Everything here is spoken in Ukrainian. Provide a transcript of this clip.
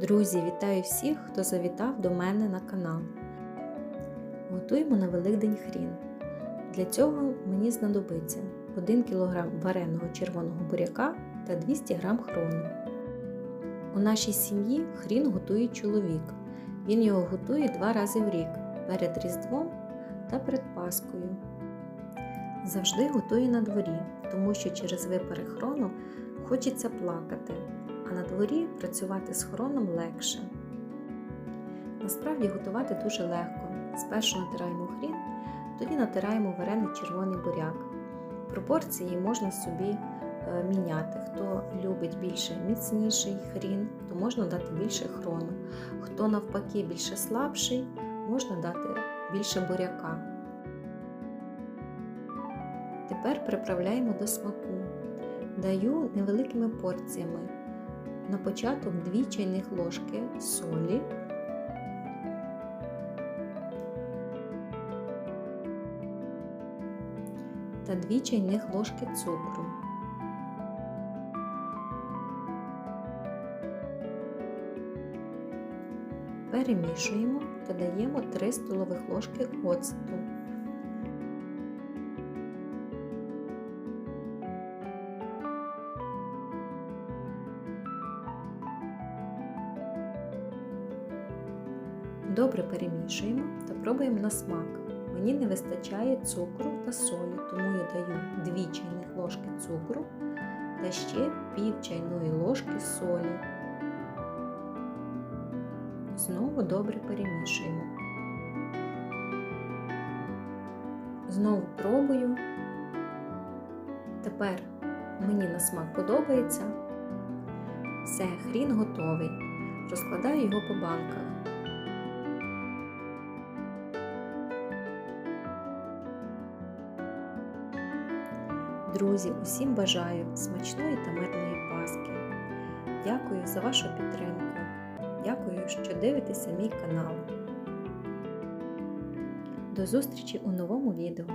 Друзі, вітаю всіх, хто завітав до мене на канал. Готуємо на Великдень хрін. Для цього мені знадобиться 1 кг вареного червоного буряка та 200 г хрону. У нашій сім'ї хрін готує чоловік. Він його готує два рази в рік перед Різдвом та перед Паскою. Завжди готує на дворі, тому що через випари хрону хочеться плакати, а на дворі працювати з хроном легше. Насправді готувати дуже легко. Спершу натираємо хрін, тоді натираємо варений червоний буряк. Пропорції можна собі е, міняти. Хто любить більше міцніший хрін, то можна дати більше хрону. Хто навпаки більше слабший, можна дати більше буряка. Тепер приправляємо до смаку. Даю невеликими порціями. На початок 2 чайних ложки солі. Та 2 чайних ложки цукру. Перемішуємо та даємо 3 столових ложки оцту. Добре перемішуємо та пробуємо на смак. Мені не вистачає цукру та солі, тому я даю 2 чайних ложки цукру та ще пів чайної ложки солі. Знову добре перемішуємо. Знову пробую. Тепер мені на смак подобається. Все, хрін готовий. Розкладаю його по банках. Друзі, усім бажаю смачної та мирної Пасхи. Дякую за вашу підтримку. Дякую, що дивитеся мій канал. До зустрічі у новому відео.